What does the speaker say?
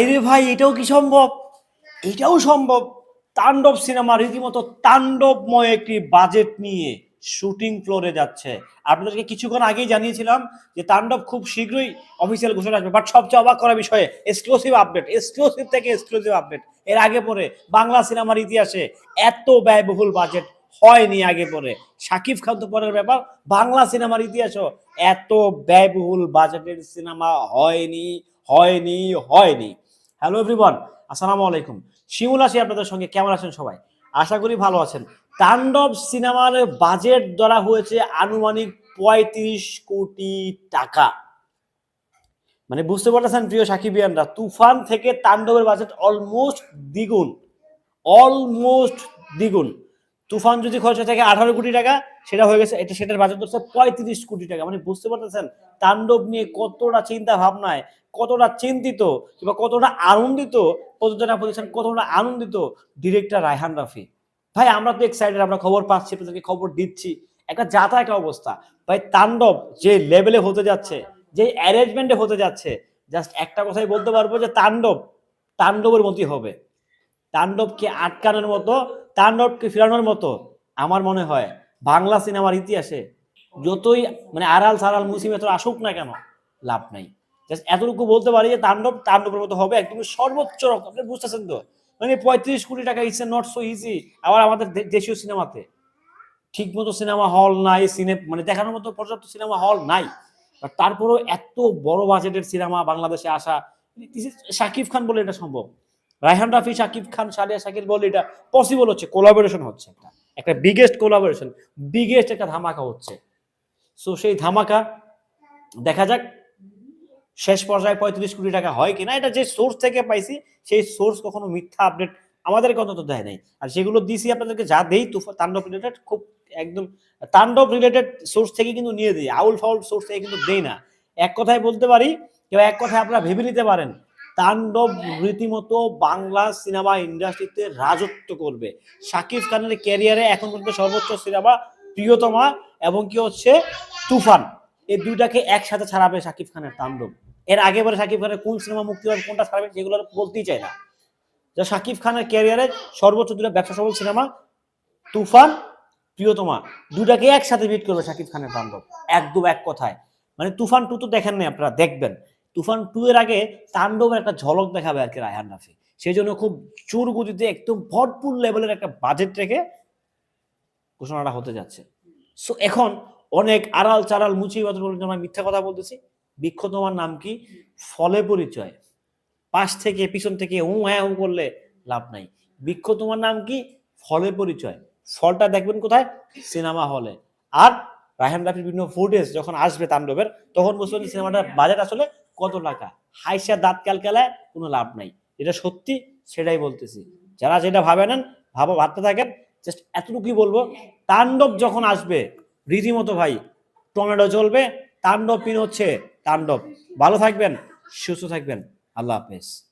হাইরে ভাই, এটাও কি সম্ভব? এটাও সম্ভব। তাণ্ডব সিনেমা রীতিমতো তাণ্ডবময় একটি বাজেট নিয়ে শুটিং ফ্লোরে যাচ্ছে। আপনাদেরকে কিছুক্ষণ আগেই জানিয়েছিলাম যে তাণ্ডব খুব শীঘ্রই অফিসিয়াল ঘোষণা আসবে বাট সবচেয়ে অবাক করা বিষয়ে এক্সক্লুসিভ আপডেট এক্সক্লুসিভ থেকে এক্সক্লুসিভ আপডেট এর আগে পরে, বাংলা সিনেমার ইতিহাসে এত ব্যয়বহুল বাজেট হয়নি আগে পরে। শাকিব খান তো পরের ব্যাপার, বাংলা সিনেমার ইতিহাসও এত ব্যয়বহুল বাজেটের সিনেমা হয়নি হয়নি হয়নি। হ্যালো এভরিওয়ান আসসালামু আলাইকুম। শিমুল আসি আপনাদের সঙ্গে। কেমন আছেন সবাই? আশা করি ভালো আছেন। তাণ্ডব সিনেমার বাজেট ধরা হয়েছে আনুমানিক পঁয়ত্রিশ কোটি টাকা। মানে বুঝতে পারতেছেন প্রিয় সাকিবিয়ানরা, তুফান থেকে তাণ্ডবের বাজেট অলমোস্ট দ্বিগুণ। অলমোস্ট দ্বিগুণ। তুফান যদি খরচ হয়ে থাকে আঠারো কোটি টাকা, সেটা হয়ে গেছে, এটা সেটার বাজেট হচ্ছে পঁয়ত্রিশ কোটি টাকা। মানে বুঝতে পারতেছেন? তাণ্ডব নিয়ে কতটা চিন্তা ভাবনায় কতটা চিন্তিত কিংবা কতটা আনন্দিত প্রযোজনা প্রতিষ্ঠান, কতটা আনন্দিত ডিরেক্টর রায়হান রাফি। ভাই, আমরা তো এক্সাইটেড আমরা খবর পাচ্ছি, আপনাদেরকে খবর দিচ্ছি। একটা যাতা একটা অবস্থা। ভাই, তাণ্ডব যে লেভেলে হতে যাচ্ছে, যে অ্যারেঞ্জমেন্টে হতে যাচ্ছে জাস্ট একটা কথাই বলতে পারব যে তাণ্ডব, তাণ্ডবের মতোই হবে। তাণ্ডবকে আটকানোর মতো তাণ্ডবকে ফেরানোর মতো? আমার মনে হয় বাংলা সিনেমার ইতিহাসে যতই মানে আড়াল সারাল মুসিম এত আসুক না কেন, লাভ নাই। এতটুকু বলতে পারি যে তাণ্ডব তাণ্ডবের মতো হবে একদম সর্বোচ্চ রকম। আপনি বুঝতেছেন তো? মানে পঁয়ত্রিশ কোটি টাকা ইটস নট সো ইজি, আবার আমাদের দেশীয় সিনেমাতে। ঠিক মতো সিনেমা হল নাই, সিনে মানে দেখানোর মতো পর্যাপ্ত সিনেমা হল নাই। তারপরেও এত বড় বাজেটের সিনেমা বাংলাদেশে আসা this শাকিব খান বলে এটা সম্ভব। রায়হান রাফি, শাকিব খান সালিয়া শাকিব বলে, এটা পসিবল হচ্ছে কোলাবোরেশন হচ্ছে একটা। একটা বিগেস্ট কোলাবোরেশন বিগেস্ট একটা ধামাকা হচ্ছে। সো সেই ধামাকা দেখা যাক, শেষ পর্যায়ে পঁয়ত্রিশ কোটি টাকা হয় কিনা, এটা যে সোর্স থেকে পাইছি, সেই সোর্স কখনো মিথ্যা আপডেট আমাদেরকে অন্তত দেয় নাই। আর সেগুলো দিছি আপনাদেরকে যা দেই, তুফা, তাণ্ডব রিলেটেড খুব একদম তাণ্ডব রিলেটেড সোর্স থেকে কিন্তু নিয়ে দিই আউল ফাউল সোর্স থেকে কিন্তু দেই না। এক কথায় বলতে পারি, কেউ এক কথায় আপনারা ভেবে নিতে পারেন তাণ্ডব রীতিমতো বাংলা সিনেমা ইন্ডাস্ট্রিতে রাজত্ব করবে। শাকিব খানের ক্যারিয়ারে এখন পর্যন্ত সর্বোচ্চ সিনেমা প্রিয়তমা এবং কি হচ্ছে তুফান। এই দুইটাকে একসাথে ছাড়াবে শাকিব খানের তাণ্ডব। এর আগে বারে শাকিব খানের কোন সিনেমা মুক্তি হবে কোনটা ছাড়াবে সেগুলো বলতেই চাই না। যা শাকিব খানের ক্যারিয়ারে সর্বোচ্চ দুটা ব্যবসা সফল সিনেমা, তুফান, প্রিয়তমা, দুটাকে একসাথে বিট করবে শাকিব খানের তাণ্ডব। একদম এক কথায়। মানে তুফান টু তো দেখেন নাই আপনারা, দেখবেন। তুফান টু এর আগে তাণ্ডবের একটা ঝলক দেখাবে আর কি রায়হান রাফি। সেই জন্য খুব চোর গতিতে একদম ভরপুর লেভেলের একটা বাজেট রেখে ঘোষণাটা হতে যাচ্ছে। সো এখন অনেক আড়াল চাড়াল মুচি বাদল বলে আমরা মিথ্যা কথা বলতেছি। বৃক্ষ তোমার নাম কি? ফলে পরিচয়। পাশ থেকে পিছন থেকে উ হ্যাঁ উ করলে লাভ নাই। বৃক্ষ তোমার নাম কি? ফলে পরিচয়। ফলটা দেখবেন কোথায়? সিনেমা হলে। আর রায়হান রাফির বিভিন্ন ফুটেজ যখন আসবে তাণ্ডবের, তখন যে সিনেমাটার বাজেট আসলে কত টাকা? হাইসা দাঁত ক্যালকেলায় কোনো লাভ নাই। এটা সত্যি, সেটাই বলতেছি। যারা যেটা ভাবে নেন, ভাবা, ভাবতে থাকেন। জাস্ট এতটুকুই বলব, তাণ্ডব যখন আসবে, রীতিমতো ভাই, টমেটো চলবে তাণ্ডব পিন হচ্ছে তাণ্ডব। ভালো থাকবেন, সুস্থ থাকবেন। আল্লাহ হাফেজ।